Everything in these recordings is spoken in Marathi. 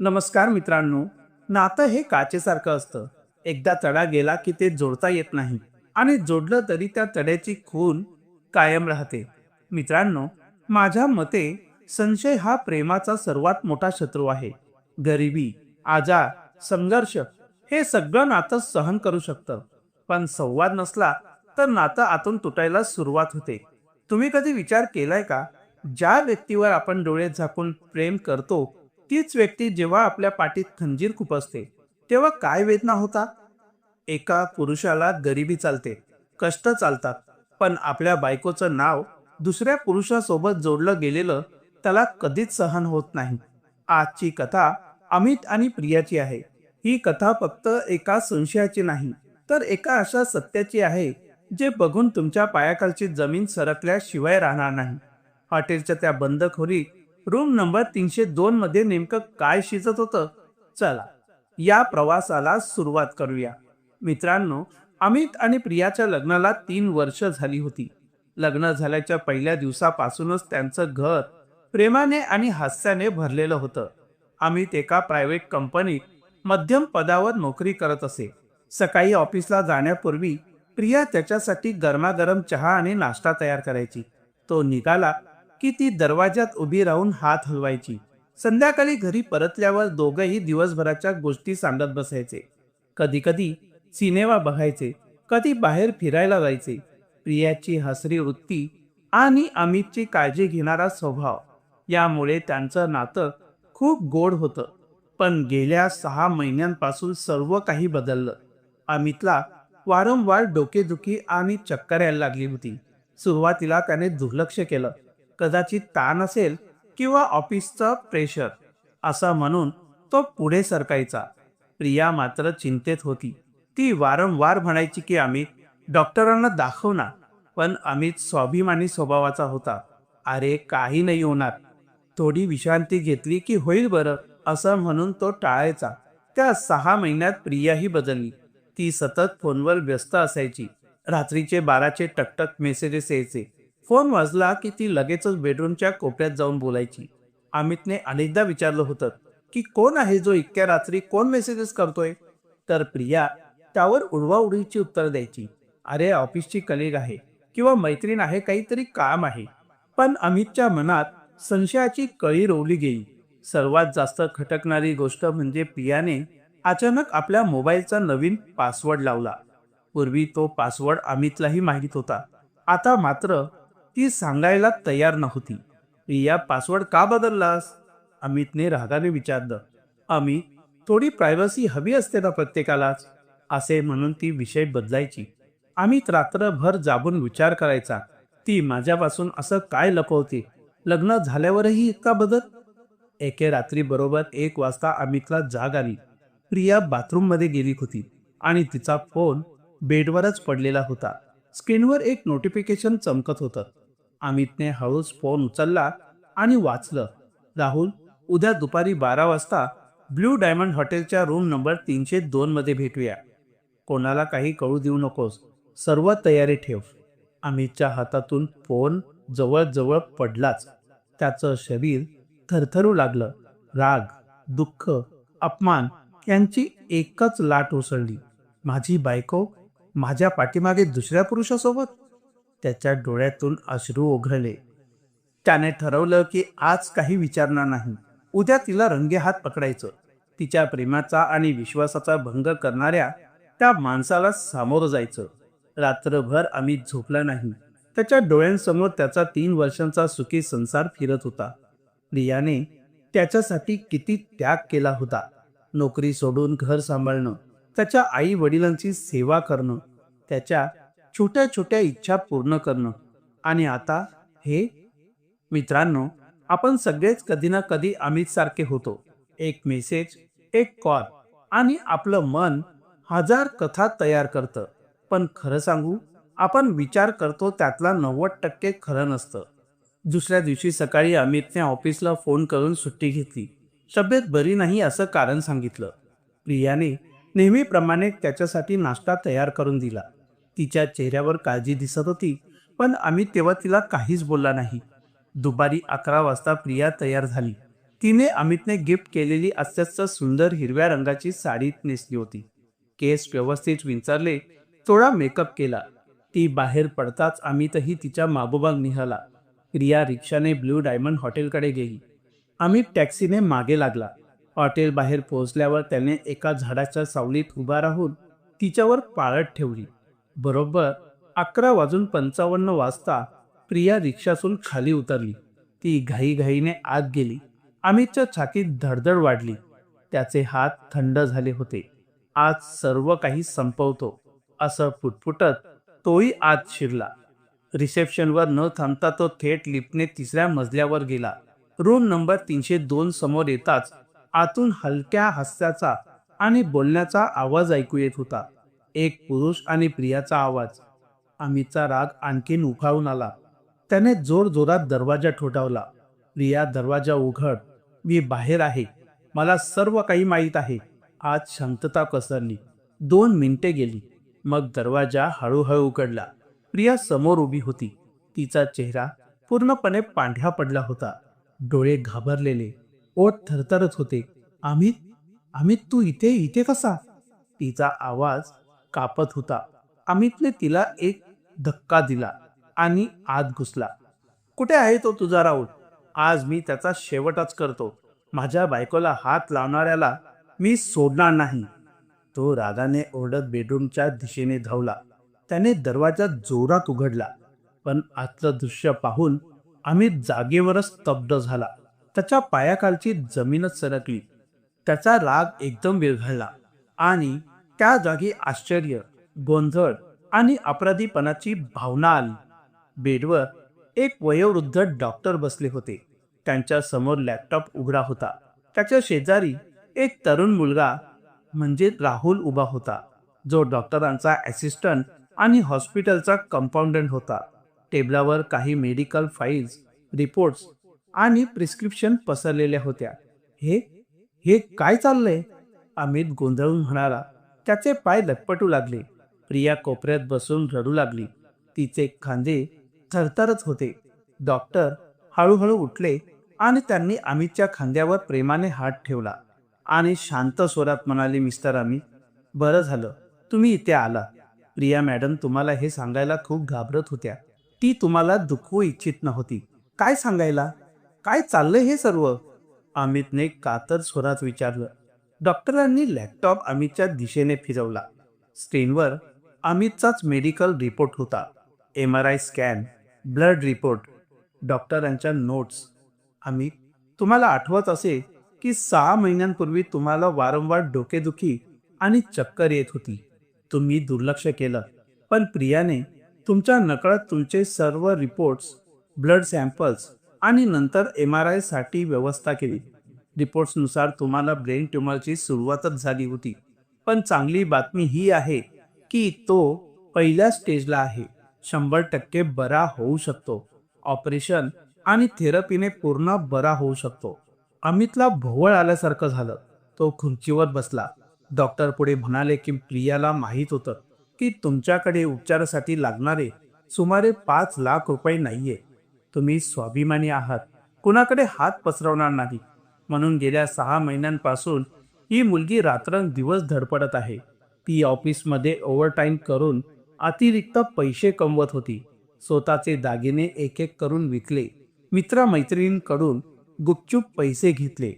नमस्कार मित्रांनो नातं हे काचेसारखं असतं. एकदा तडा गेला की ते जोडता येत नाही आणि जोडलं तरी त्या तड्याची खून कायम राहते. मित्रांनो माझ्या मते संशय हा प्रेमाचा सर्वात मोठा शत्रू आहे. गरिबी आजार संघर्ष हे सगळं नातं सहन करू शकतं. पण संवाद नसला तर नातं आतून तुटायला सुरुवात होते. तुम्ही कधी विचार केलाय का? ज्या व्यक्तीवर आपण डोळे झाकून प्रेम करतो तीच व्यक्ती जेव्हा आपल्या पाठीत खंजीर खुपसते तेव्हा काय वेदना होता? एका पुरुषाला गरिबी चालते कष्ट चालतात पण आपल्या बायकोचं नाव दुसऱ्या पुरुषासोबत जोडलं गेलेलं त्याला कधीच सहन होत नाही. आजची कथा अमित आणि प्रियाची आहे. ही कथा फक्त एका संशयाची नाही तर एका अशा सत्याची आहे जे बघून तुमच्या पायाखालची जमीन सरकल्याशिवाय राहणार नाही. हॉटेलच्या त्या बंदखोरीत रूम नंबर तीनशे दोन मध्ये नेमकं काय शिजत होतं? चला या प्रवासाला सुरुवात करूया. मित्रांनो अमित आणि प्रियाच्या लग्नाला तीन वर्ष झाली होती. लग्न झाल्याच्या पहिल्या दिवसापासूनच त्यांचं घर प्रेमाने आणि हास्याने भरलेलं होतं. अमित एका प्रायव्हेट कंपनीत मध्यम पदावर नोकरी करत असे. सकाळी ऑफिसला जाण्यापूर्वी प्रिया त्याच्यासाठी गरमागरम चहा आणि नाश्ता तयार करायची. तो निघाला की ती दरवाजात उभी राहून हात हलवायची. संध्याकाळी घरी परतल्यावर दोघंही दिवसभराच्या गोष्टी सांगत बसायचे. कधी कधी सिनेमा बघायचे कधी बाहेर फिरायला जायचे. प्रियाची हसरी वृत्ती आणि अमितची काळजी घेणारा स्वभाव यामुळे त्यांचं नातं खूप गोड होतं. पण गेल्या सहा महिन्यांपासून सर्व काही बदललं. अमितला वारंवार डोकेदुखी आणि चक्कर यायला लागली होती. सुरुवातीला त्याने दुर्लक्ष केलं. कदाचित ताण असेल किंवा ऑफिसचं प्रेशर असं म्हणून तो पुढे सरकायचा. प्रिया मात्र चिंतेत होती. ती वारंवार म्हणायची की अमित डॉक्टरांना दाखव ना. पण अमित स्वाभिमानी स्वभावाचा होता. अरे काही नाही होणार. थोडी विश्रांती घेतली की होईल बरं असं म्हणून तो टाळायचा. त्या सहा महिन्यात प्रियाही बदलली. ती सतत फोनवर व्यस्त असायची. रात्रीचे बाराचे टकटक मेसेजेस यायचे. फोन वाजला की ती लगेचच बेडरूमच्या कोपऱ्यात जाऊन बोलायची. अमितने अनेकदा विचारलं होतं की कोण आहे जो इतक्या रात्री कोण मेसेजेस करतोय? तर प्रिया त्यावर उडवाउडीची उत्तर द्यायची. अरे ऑफिसची कलिग आहे किंवा मैत्रीण आहे काहीतरी काम आहे. पण अमितच्या मनात संशयाची कळी रोवली गेली. सर्वात जास्त खटकणारी गोष्ट म्हणजे प्रियाने अचानक आपल्या मोबाईलचा नवीन पासवर्ड लावला. पूर्वी तो पासवर्ड अमितलाही माहीत होता. आता मात्र ती सांगायला तयार नव्हती. प्रिया पासवर्ड का बदललास? अमितने रागाने विचारलं. अमित थोडी प्रायव्हसी हवी असते ना प्रत्येकालाच असे म्हणून ती विषय बदलायची. अमित रात्रभर जाबून विचार करायचा. ती माझ्यापासून असं काय लपवते? लग्न झाल्यावरही इतका बदल? एके रात्री बरोबर एक वाजता अमितला जाग आली. प्रिया बाथरूममध्ये गेली होती आणि तिचा फोन बेडवरच पडलेला होता. स्क्रीनवर एक नोटिफिकेशन चमकत होतं. अमितने हळूच फोन उचलला आणि वाचलं. राहुल उद्या दुपारी बारा वाजता ब्ल्यू डायमंड हॉटेलच्या रूम नंबर तीनशे दोन मध्ये भेटूया. कोणाला काही कळू देऊ नकोस. सर्व तयारी ठेव. अमितच्या हातातून फोन जवळजवळ पडलाच. त्याचं शरीर थरथरू लागलं. राग दुःख अपमान यांची एकच लाट उसळली. माझी बायको माझ्या पाठीमागे दुसऱ्या पुरुषासोबत? त्याच्या डोळ्यातून अश्रू ओघळले. त्याने ठरवलं की आज काही विचारणार नाही. उद्या तिला रंगे हात पकडायचं. तिच्या प्रेमाचा आणि विश्वासाचा भंग करणाऱ्या त्या माणसाला सामोरं जायचं. रात्रभर आम्ही झोपला नाही. त्याच्या डोळ्यांसमोर त्याचा तीन वर्षांचा सुखी संसार फिरत होता. रियाने त्याच्यासाठी किती त्याग केला होता. नोकरी सोडून घर सांभाळणं त्याच्या आई वडिलांची सेवा करणं त्याच्या छोट्या छोट्या इच्छा पूर्ण करणं. आणि आता हे मित्रांनो आपण सगळेच कधी ना कधी अमित सारखे होतो. एक मेसेज एक कॉल आणि आपलं मन हजार कथा तयार करतं. पण खरं सांगू आपण विचार करतो त्यातला नव्वद टक्के खरं नसतं. दुसऱ्या दिवशी सकाळी अमितने ऑफिसला फोन करून सुट्टी घेतली. तब्येत बरी नाही असं कारण सांगितलं. प्रियाने नेहमीप्रमाणे त्याच्यासाठी नाश्ता तयार करून दिला. तिच्या चेहऱ्यावर काळजी दिसत होती पण आम्ही तेव्हा तिला काहीच बोलला नाही. दुपारी अकरा वाजता प्रिया तयार झाली. तिने अमितने गिफ्ट केलेली अत्यंत सुंदर हिरव्या रंगाची साडी नेसली होती. केस व्यवस्थित विंचारले थोडा मेकअप केला. ती बाहेर पडताच अमितही तिच्या मागोमाग निघाला. प्रिया रिक्षाने ब्ल्यू डायमंड हॉटेलकडे गेली. अमित टॅक्सीने मागे लागला. हॉटेल बाहेर पोहोचल्यावर त्याने एका झाडाच्या सावलीत उभा राहून तिच्यावर पाळत ठेवली. बरोबर. अकरा वाजून पंचावन्न वाजता प्रिया रिक्षातून खाली उतरली. ती घाईघाईने आत गेली. अमितच्या छातीत धडधड वाढली. त्याचे हात थंड झाले होते. आज सर्व काही संपवतो. असं फुटफुटत तोही आत शिरला. रिसेप्शनवर न थांबता तो थेट लिफ्टने तिसऱ्या मजल्यावर गेला. रूम नंबर तीनशे दोन समोर येताच आतून हलक्या हास्याचा आणि बोलण्याचा आवाज ऐकू येत होता. एक पुरुष आणि प्रियाचा आवाज. अमितचा राग आणखीन उफाळून आला. त्याने जोर जोरात दरवाजा ठोठावला. प्रिया दरवाजा उघड. मी बाहेर आहे. मला सर्व काही माहीत आहे. आज शांतता पसरली. दोन मिनिटे गेली. मग दरवाजा हळूहळू उघडला. प्रिया समोर उभी होती. तिचा चेहरा पूर्णपणे पांढरा पडला होता. डोळे घाबरलेले. ओठ थरथरत होते. अमित? अमित तू इथे? इथे कसा? तिचा आवाज कापत होता. अमितने तिला एक धक्का दिला आणि आत घुसला. कुठे आहे तो तुझा राऊत? आज मी त्याचा शेवटच करतो. माझ्या बायकोला हात लावणाऱ्याला मी सोडणार नाही. तो रागाने ओरडत बेडरूमच्या दिशेने धावला. त्याने दरवाजा जोरात उघडला. पण आतलं दृश्य पाहून अमित जागेवरच स्तब्ध झाला. त्याच्या पायाखालची जमीनच सरकली. त्याचा राग एकदम विरघळला आणि त्या जागी आश्चर्य गोंधळ आणि अपराधीपणाची भावना आली. बेडवर एक वयोवृद्ध डॉक्टर बसले होते. त्यांच्यासमोर लॅपटॉप उघडा होता. त्याच्या शेजारी एक तरुण मुलगा म्हणजे राहुल उभा होता. जो डॉक्टरांचा असिस्टंट आणि हॉस्पिटलचा कंपाऊंडंट होता. टेबलावर काही मेडिकल फाईल्स रिपोर्ट्स आणि प्रिस्क्रिप्शन पसरलेल्या होत्या. हे हे काय चाललंय? अमित गोंधळून म्हणाला. त्याचे पाय लटपटू लागले. प्रिया कोपऱ्यात बसून रडू लागली. तिचे खांदे थरथरच होते. डॉक्टर हळूहळू उठले आणि त्यांनी अमितच्या खांद्यावर प्रेमाने हात ठेवला. आणि शांत स्वरात म्हणाले मिस्टर अमित बरं झालं. तुम्ही इथे आला. प्रिया मॅडम तुम्हाला हे सांगायला खूप घाबरत होत्या. ती तुम्हाला दुखवू इच्छित नव्हती. काय सांगायला? काय चाललंय हे सर्व? अमितने कातर स्वरात विचारलं. डॉक्टरांनी लॅपटॉप अमितच्या दिशेने फिरवला. स्क्रीनवर अमितचाच मेडिकल रिपोर्ट होता. M R I scan blood report डॉक्टरांच्या नोट्स. अमित तुम्हाला आठवत असे की सहा महिन्यांपूर्वी तुम्हाला वारंवार डोकेदुखी आणि चक्कर येत होती. तुम्ही दुर्लक्ष केलं पण प्रियाने तुमच्या नकळत तुमचे सर्व रिपोर्ट्स ब्लड सॅम्पल्स आणि नंतर एम आर आयसाठी व्यवस्था केली. रिपोर्ट्सनुसार तुम्हाला ब्रेन ट्युमरची सुरुवातच झाली होती. पण चांगली बातमी ही आहे की तो पहिल्या स्टेजला आहे. शंभर टक्के बरा होऊ शकतो. ऑपरेशन आणि थेरपीने पूर्ण बरा होऊ शकतो. अमितला भोवळ आल्यासारखं झालं. तो खुर्चीवर बसला. डॉक्टर पुढे म्हणाले की प्रियाला माहीत होतं की तुमच्याकडे उपचारासाठी लागणारे सुमारे पाच लाख रुपये नाहीये. तुम्ही स्वाभिमानी आहात. कुणाकडे हात पसरवणार नाही. म्हणून गेल्या सहा महिन्यांपासून ही मुलगी रात्रंदिवस धडपडत आहे. ती ऑफिसमध्ये ओव्हरटाईम करून अतिरिक्त पैसे कमवत होती. स्वतःचे दागिने एक एक करून विकले. मित्रमैत्रिणींकडून गुपचूप पैसे घेतले.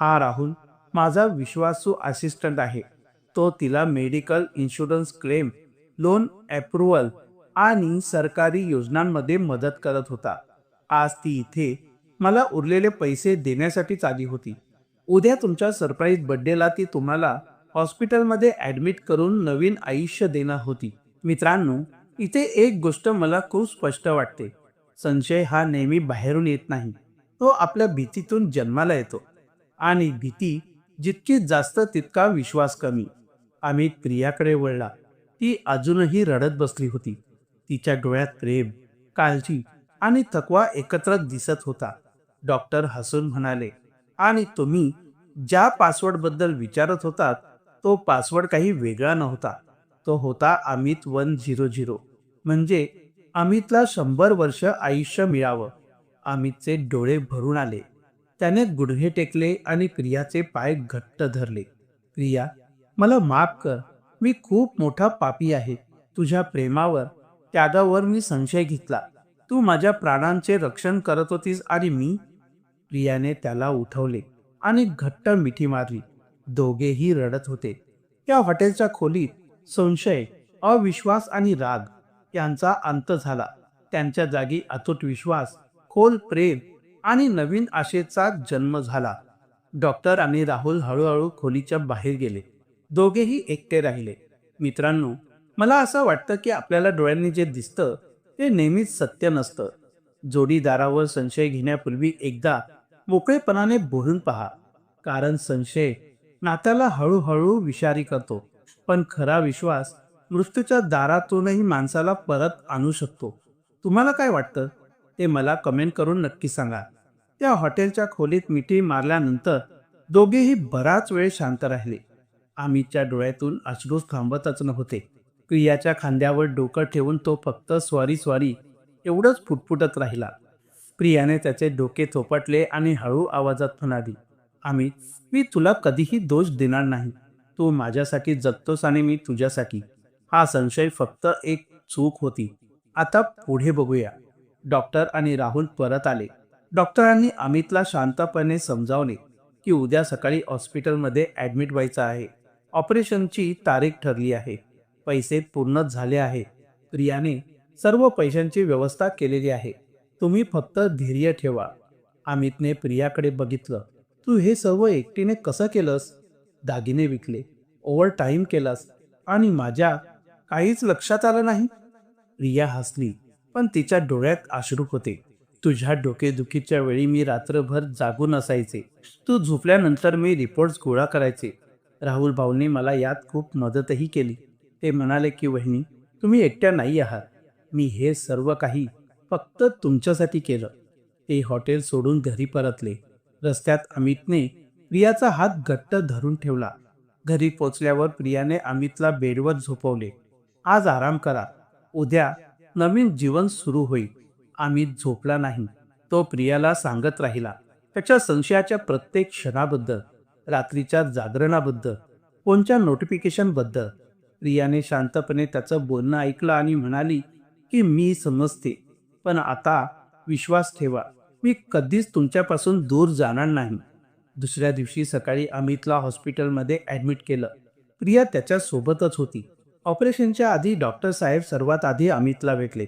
हा राहुल माझा विश्वासू असिस्टंट आहे. तो तिला medical insurance claim loan approval आणि सरकारी योजनांमध्ये मदत करत होता. आज ती इथे मला उरलेले पैसे देण्यासाठीच आली होती. उद्या तुमच्या सरप्राईज बर्थडेला ती तुम्हाला हॉस्पिटलमध्ये ॲडमिट करून नवीन आयुष्य देणार होती. मित्रांनो इथे एक गोष्ट मला खूप स्पष्ट वाटते. संशय हा नेहमी बाहेरून येत नाही. तो आपल्या भीतीतून जन्माला येतो. आणि भीती जितकी जास्त तितका विश्वास कमी. अमित प्रियाकडे वळला. ती अजूनही रडत बसली होती. तिच्या डोळ्यात प्रेम काळजी आणि थकवा एकत्र दिसत होता. डॉक्टर हसून म्हणाले आणि तुम्ही ज्या पासवर्डबद्दल विचारत होतात तो पासवर्ड काही वेगळा नव्हता. तो होता अमित वन झिरो झिरो. म्हणजे अमितला शंभर वर्ष आयुष्य मिळावं. अमितचे डोळे भरून आले. त्याने गुडघे टेकले आणि प्रियाचे पाय घट्ट धरले. प्रिया मला माफ कर. मी खूप मोठा पापी आहे. तुझ्या प्रेमावर त्यागावर मी संशय घेतला. तू माझ्या प्राणांचे रक्षण करत होतीस आणि मी प्रियाने त्याला उठवले आणि घट्ट मिठी मारली. दोघेही रडत होते. या हॉटेलच्या खोलीत संशय अविश्वास आणि राग यांचा अंत झाला. त्यांच्या जागी अतूट विश्वास खोल प्रेम आणि नवीन आशेचा जन्म झाला. डॉक्टर आणि राहुल हळूहळू खोलीच्या बाहेर गेले. दोघेही एकटे राहिले. मित्रांनो मला असं वाटतं की आपल्याला डोळ्यांनी जे दिसतं ते नेहमीच सत्य नसतं. जोडीदारावर संशय घेण्यापूर्वी एकदा मोकळेपणाने बोलून पहा. कारण संशय नात्याला हळूहळू विषारी करतो. पण खरा विश्वास मृत्यूच्या दारातूनही माणसाला परत आणू शकतो. तुम्हाला काय वाटतं? ते मला कमेंट करून नक्की सांगा. त्या हॉटेलच्या खोलीत मिठी मारल्यानंतर दोघेही बराच वेळ शांत राहिले. आम्हीच्या डोळ्यातून अश्रूच थांबतच नव्हते. प्रियाच्या खांद्यावर डोकं ठेवून तो फक्त स्वारी स्वारी एवढंच फुटफुटत राहिला. प्रियाने त्याचे डोके थोपटले आणि हळू आवाजात म्हणाली आम्ही मी तुला कधीही दोष देणार नाही. तू माझ्यासाठी जगतोस आणि मी तुझ्यासाठी. हा संशय फक्त एक चूक होती. आता पुढे बघूया. डॉक्टर आणि राहुल परत आले. डॉक्टरांनी अमितला शांतपणे समजावले की उद्या सकाळी हॉस्पिटलमध्ये ॲडमिट व्हायचं आहे. ऑपरेशनची तारीख ठरली आहे. पैसे पूर्ण झाले आहे. प्रियाने सर्व पैशांची व्यवस्था केलेली आहे. तुम्ही फक्त धैर्य ठेवा. अमितने प्रियाकडे बघितलं. तू हे सर्व एकटीने कसं केलंस? दागिने विकले. ओव्हर टाईम केलास. आणि माझ्या काहीच लक्षात आलं नाही. प्रिया हसली पण तिच्या डोळ्यात अश्रू होते. तुझ्या डोकेदुखीच्या वेळी मी रात्रभर जागून असायचे. तू झोपल्यानंतर मी रिपोर्ट्स गोळा करायचे. राहुल भाऊने मला यात खूप मदतही केली. ते म्हणाले की वहिनी तुम्ही एकट्या नाही आहात. मी हे सर्व काही फक्त तुमच्यासाठी केलं. ते हॉटेल सोडून घरी परतले. रस्त्यात अमितने प्रियाचा हात घट्ट धरून ठेवला. घरी पोचल्यावर प्रियाने अमितला बेडवर झोपवले. आज आराम करा. उद्या नवीन जीवन सुरू होईल. अमित झोपला नाही. तो प्रियाला सांगत राहिला त्याच्या संशयाच्या प्रत्येक क्षणाबद्दल रात्रीच्या जागरणाबद्दल फोनच्या नोटिफिकेशनबद्दल. प्रियाने शांतपणे त्याचं बोलणं ऐकलं आणि म्हणाली की मी समजते. पण आता विश्वास ठेवा मी कधीच तुमच्यापासून दूर जाणार नाही. दुसऱ्या दिवशी सकाळी अमितला हॉस्पिटलमध्ये ॲडमिट केलं. प्रिया त्याच्या सोबतच होती. ऑपरेशनच्या आधी डॉक्टर साहेब सर्वात आधी अमितला भेटले.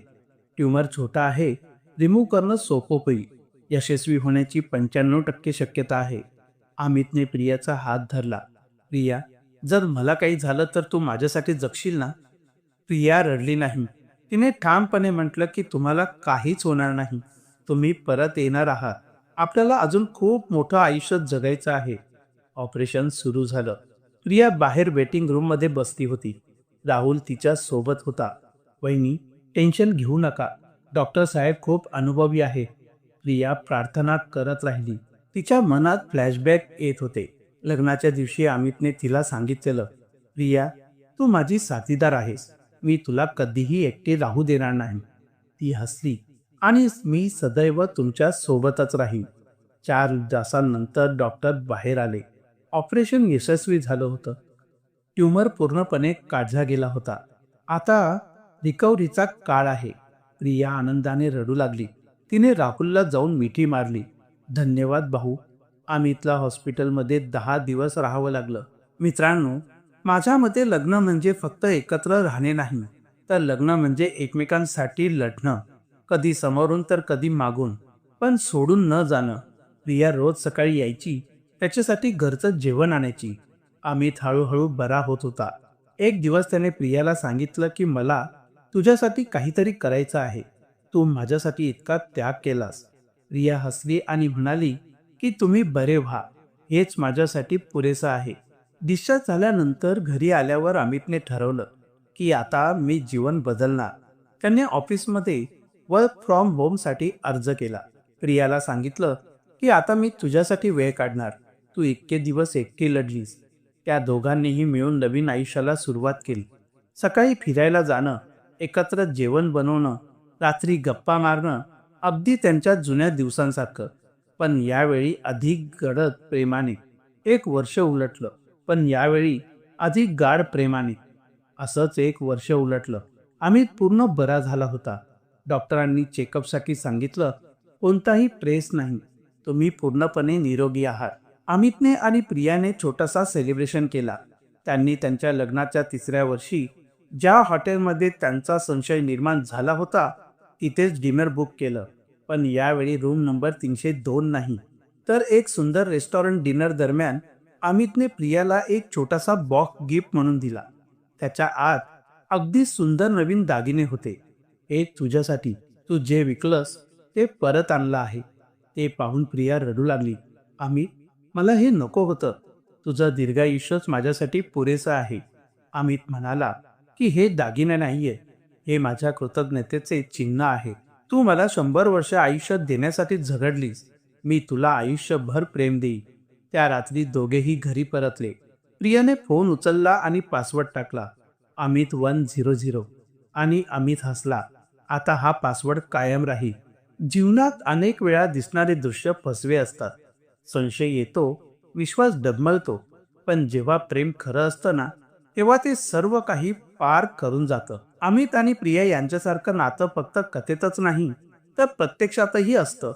ट्यूमर छोटा आहे रिमूव्ह करणं सोपं होईल यशस्वी होण्याची पंच्याण्णव टक्के शक्यता आहे. अमितने प्रियाचा हात धरला. प्रिया जर मला काही झालं तर तू माझ्यासाठी जगशील ना? प्रिया रडली नाही. तिने ठामपणे म्हटलं की तुम्हाला काहीच होणार नाही. तुम्ही परत येणार आहात. आपल्याला अजून खूप मोठं आयुष्य जगायचं आहे. ऑपरेशन सुरू झालं. प्रिया बाहेर वेटिंग रूममध्ये बसली होती. राहुल तिच्या सोबत होता. वहिनी टेन्शन घेऊ नका. डॉक्टर साहेब खूप अनुभवी आहे. प्रिया प्रार्थना करत राहिली. तिच्या मनात फ्लॅशबॅक येत होते. लग्नाच्या दिवशी अमितने तिला सांगितलेलं प्रिया तू माझी साथीदार आहेस. मी तुला कधीही एकटी राहू देणार नाही. ती हसली. आणि मी सदैव तुमच्या सोबतच राहीन. चार तासांनंतर डॉक्टर बाहेर आले. ऑपरेशन यशस्वी झालं होतं. ट्यूमर पूर्णपणे काढला गेला होता. आता रिकव्हरीचा काळ आहे. प्रिया आनंदाने रडू लागली. तिने राहुलला जाऊन मिठी मारली. धन्यवाद भाऊ. अमितला हॉस्पिटलमध्ये दहा दिवस राहावं लागलं. मित्रांनो माझ्या मते लग्न म्हणजे फक्त एकत्र राहणे नाही. तर लग्न म्हणजे एकमेकांसाठी लढणं. कधी समोरून तर कधी मागून. पण सोडून न जाणं. प्रिया रोज सकाळी यायची. त्याच्यासाठी घरचं जेवण आणायची. अमित हळूहळू बरा होत होता. एक दिवस त्याने प्रियाला सांगितलं की मला तुझ्यासाठी काहीतरी करायचं आहे. तू माझ्यासाठी इतका त्याग केलास. प्रिया हसली आणि म्हणाली की तुम्ही बरे व्हा. हेच माझ्यासाठी पुरेसं आहे. डिस्चार्ज झाल्यानंतर घरी आल्यावर अमितने ठरवलं की आता मी जीवन बदलणार. त्यांनी ऑफिसमध्ये वर्क फ्रॉम होमसाठी अर्ज केला. प्रियाला सांगितलं की आता मी तुझ्यासाठी वेळ काढणार. तू इतके दिवस एकटी लढलीस. त्या दोघांनीही मिळून नवीन आयुष्याला सुरुवात केली. सकाळी फिरायला जाणं एकत्र जेवण बनवणं रात्री गप्पा मारणं अगदी त्यांच्या जुन्या दिवसांसारखं. पण यावेळी अधिक गडद प्रेमाने एक वर्ष उलटलं. पण यावेळी अधिक गाढ प्रेमाने असंच एक वर्ष उलटलं. अमित पूर्ण बरा झाला होता. डॉक्टरांनी चेकअपसाठी सांगितलं कोणताही प्रेस नाही. तुम्ही पूर्णपणे निरोगी आहात. अमितने आणि प्रियाने छोटासा सेलिब्रेशन केला. त्यांनी त्यांच्या लग्नाच्या तिसऱ्या वर्षी ज्या हॉटेलमध्ये त्यांचा संशय निर्माण झाला होता तिथेच डिनर बुक केलं. पण यावेळी रूम नंबर तीनशे दोन नाही. तर एक सुंदर रेस्टॉरंट डिनर दरम्यान अमितने प्रियाला एक छोटासा बॉक्स गिफ्ट म्हणून दिला. त्याच्या आत अगदी सुंदर नवीन दागिने होते. एक तुझ्यासाठी. तू जे विकलंस ते परत आणलं आहे. ते पाहून प्रिया रडू लागली. अमित मला हे नको होतं. तुझं दीर्घायुष्यच माझ्यासाठी पुरेसं आहे. अमित म्हणाला की हे दागिने नाहीये. हे माझ्या कृतज्ञतेचे चिन्ह आहे. तू मला शंभर वर्ष आयुष्य देण्यासाठी झगडलीस. मी तुला आयुष्यभर प्रेम देईन. त्या रात्री दोघेही घरी परतले. प्रियाने फोन उचलला आणि पासवर्ड टाकला. Amit one zero zero. आणि अमित हसला. आता हा पासवर्ड कायम राहील. जीवनात अनेक वेळा दिसणारे दृश्य फसवे असतात. संशय येतो विश्वास डगमळतो पण जेव्हा प्रेम खरं असतं ना तेव्हा ते सर्व काही पार करून जातं. अमित आणि प्रिया यांच्यासारखं नातं फक्त कथेतच नाही तर प्रत्यक्षातही असतं.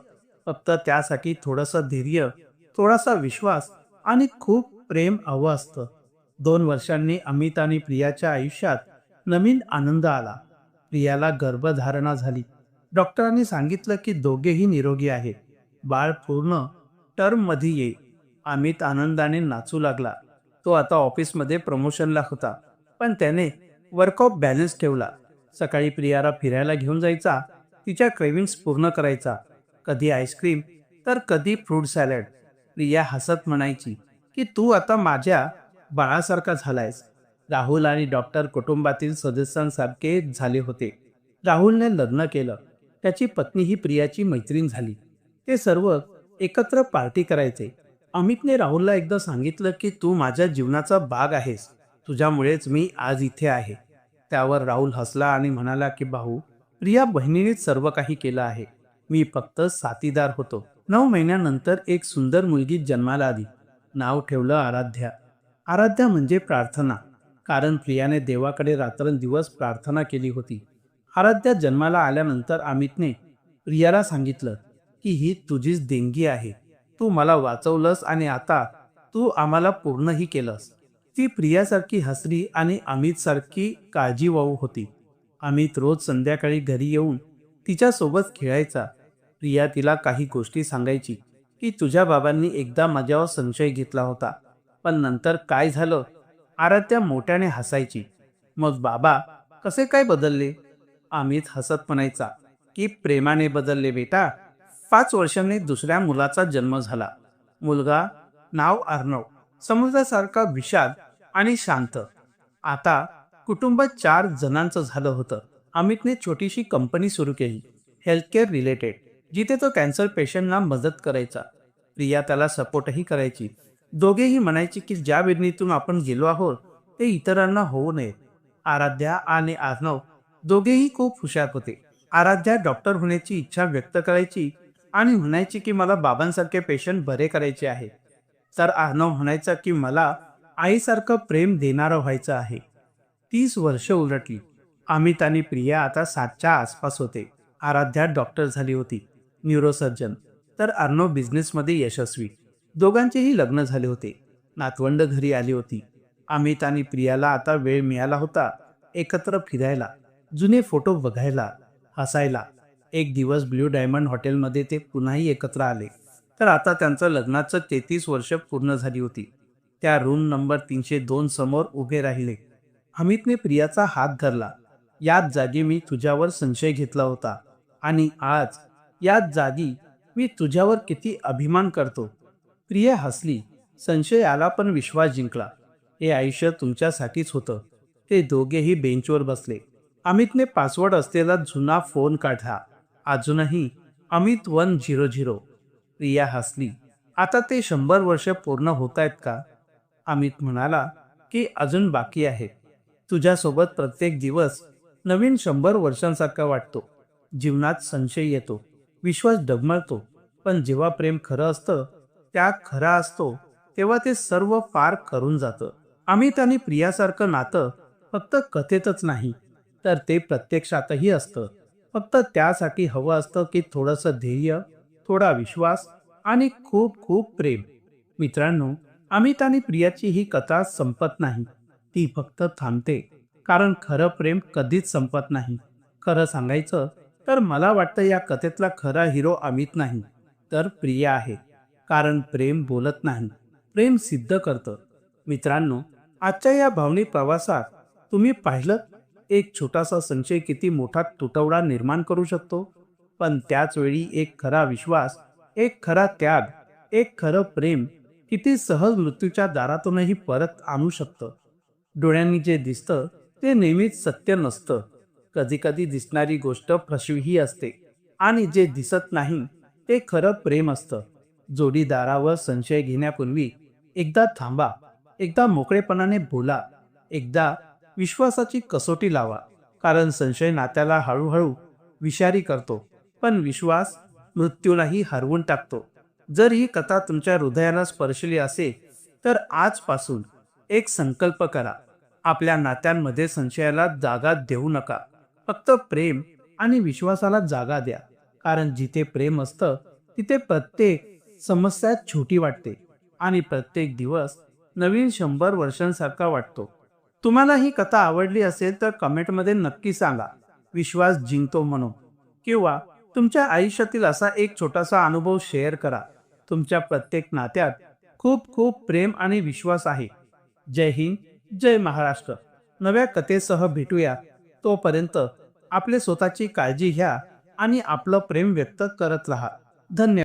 फक्त त्यासाठी थोडंसं धैर्य थोडासा विश्वास आणि खूप प्रेम हवं असतं. दोन वर्षांनी अमित आणि प्रियाच्या आयुष्यात नवीन आनंद आला. प्रियाला गर्भधारणा झाली. डॉक्टरांनी सांगितलं की दोघेही निरोगी आहेत. बाळ पूर्ण टर्ममध्ये येईल. अमित आनंदाने नाचू लागला. तो आता ऑफिसमध्ये प्रमोशनला होता. पण त्याने वर्क ऑफ बॅलन्स ठेवला. सकाळी प्रियाला फिरायला घेऊन जायचा. तिच्या क्रेविंग्स पूर्ण करायचा. कधी आईस्क्रीम तर कधी फ्रूट सॅलड. प्रिया हसत म्हणायची की तू आता माझ्या बाळासारखा झालायस. राहुल आणि डॉक्टर कुटुंबातील सदस्यांसारखे झाले होते. राहुलने लग्न केलं. त्याची पत्नी ही प्रियाची मैत्रीण झाली. ते सर्व एकत्र पार्टी करायचे. अमितने राहुलला एकदा सांगितलं की तू माझ्या जीवनाचा भाग आहेस. तुझ्यामुळेच मी आज इथे आहे. त्यावर राहुल हसला आणि म्हणाला की भाऊ प्रिया बहिणीनेच सर्व काही केलं आहे. मी फक्त साथीदार होतो. नऊ महिन्यानंतर एक सुंदर मुलगी जन्माला आली. नाव ठेवलं आराध्या. आराध्या म्हणजे प्रार्थना. कारण प्रियाने देवाकडे रात्रंदिवस प्रार्थना केली होती. आराध्या जन्माला आल्यानंतर अमितने प्रियाला सांगितलं की ही तुझीच देणगी आहे. तू मला वाचवलंस आणि आता तू आम्हाला पूर्णही केलंस. ती प्रियासारखी हसरी आणि अमितसारखी काळजीवाहू होती. अमित रोज संध्याकाळी घरी येऊन तिच्यासोबत खेळायचा. प्रिया तिला काही गोष्टी सांगायची. की तुझ्या बाबांनी एकदा माझ्यावर संशय घेतला होता. पण नंतर काय झालं? आराध्या मोठ्याने हसायची. मग बाबा कसे काय बदलले? अमित हसत म्हणायचा की प्रेमाने बदलले बेटा. पाच वर्षांनी दुसऱ्या मुलाचा जन्म झाला. मुलगा नाव अर्णव. समुद्रासारखा विशाल आणि शांत. आता कुटुंब चार जणांचं झालं होतं. अमितने छोटीशी कंपनी सुरू केली. हेल्थकेअर रिलेटेड जिथे तो कॅन्सर पेशंटला मदत करायचा. प्रिया त्याला सपोर्टही करायची. दोघेही म्हणायचे की ज्या वेदनेतून आपण गेलो आहोत ते इतरांना होऊ नये. आराध्या आणि अर्णव दोघेही खूप हुशार होते. आराध्या डॉक्टर होण्याची इच्छा व्यक्त करायची आणि म्हणायची की मला बाबांसारखे पेशंट बरे करायचे आहे. तर अर्णव म्हणायचा की मला आईसारखं प्रेम देणारं व्हायचं आहे. तीस वर्ष उलटली. अमित आणि प्रिया आता सातच्या आसपास होते. आराध्या डॉक्टर झाली होती. न्यूरोसर्जन. तर अर्नो बिझनेसमध्ये यशस्वी. दोघांचेही लग्न झाले होते. नातवंड घरी आली होती. अमित आणि प्रियाला आता वेळ मिळाला होता एकत्र फिरायला. जुने फोटो बघायला हसायला. एक दिवस ब्ल्यू डायमंड हॉटेलमध्ये ते पुन्हाही एकत्र आले. तर आता त्यांचं लग्नाचं तेहतीस वर्ष पूर्ण झाली होती. त्या रूम नंबर तीनशे दोन समोर उभे राहिले. अमितने प्रियाचा हात धरला. याच जागी मी तुझ्यावर संशय घेतला होता. आणि आज याच जागी मी तुझ्यावर किती अभिमान करतो. प्रिया हसली. संशय आला पण विश्वास जिंकला. हे आयुष्य तुमच्यासाठीच होतं. ते दोघेही बेंचवर बसले. अमितने पासवर्ड असलेला जुना फोन काढला. अजूनही Amit one zero zero. Priya हसली. आता ते शंभर वर्ष पूर्ण होत आहेत का? अमित म्हणाला की अजून बाकी आहे. तुझ्यासोबत प्रत्येक दिवस नवीन शंभर वर्षांसारखा वाटतो. जीवनात संशय येतो. विश्वास डगमळतो पण जेव्हा प्रेम खरं असतं त्या खरा असतो तेव्हा ते सर्व पार करून जातं. अमित आणि प्रियासारखं नातं फक्त कथेतच नाही तर ते प्रत्यक्षातही असतं. फक्त त्यासाठी हवं असतं की थोडंसं ध्येय थोडा विश्वास आणि खूप खूप प्रेम. मित्रांनो अमित आणि प्रियाची ही कथा संपत नाही. ती फक्त थांबते. कारण खरं प्रेम कधीच संपत नाही. खरं सांगायचं तर मला वाटतं या कथेतला खरा हिरो अमित नाही तर प्रिया आहे. कारण प्रेम बोलत नाही प्रेम सिद्ध करतं. मित्रांनो आजच्या या भावनिक प्रवासात तुम्ही पाहिलं? एक छोटासा संशय किती मोठा तुटवडा निर्माण करू शकतो? पण त्याच वेळी एक खरा विश्वास एक खरा त्याग एक खरं प्रेम किती सहज मृत्यूच्या दारातूनही परत आणू शकतं? डोळ्यांनी जे दिसतं ते नेहमीच सत्य नसतं. कधीकधी दिसणारी गोष्ट फसवीही असते. आणि जे दिसत नाही ते खरं प्रेम असतं. जोडीदारावर संशय घेण्यापूर्वी एकदा थांबा एकदा मोकळेपणाने बोला एकदा विश्वासाची कसोटी लावा. कारण संशय नात्याला हळूहळू विषारी करतो. पण विश्वास मृत्यूलाही हरवून टाकतो. जर ही कथा तुमच्या हृदयाला स्पर्शली असेल तर आजपासून एक संकल्प करा. आपल्या नात्यांमध्ये संशयाला जागा देऊ नका. फक्त प्रेम आणि विश्वासाला जागा द्या. कारण जिथे प्रेम असतं तिथे प्रत्येक समस्या छोटी वाटते आणि प्रत्येक दिवस नवीन शंभर वर्षांसारखा वाटतो. तुम्हाला ही कथा आवडली असेल तर कमेंटमध्ये नक्की सांगा. विश्वास जिंकतो म्हणून. किंवा तुमच्या आयुष्यातील असा एक छोटासा अनुभव शेअर करा. तुमच्या प्रत्येक नात्यात खूप खूप प्रेम आणि विश्वास आहे. जय हिंद जय महाराष्ट्र. नव्या कथेसह भेटूया. तोपर्यंत आपले स्वतःची काळजी घ्या आणि आपलं प्रेम व्यक्त करत राहा. धन्यवाद.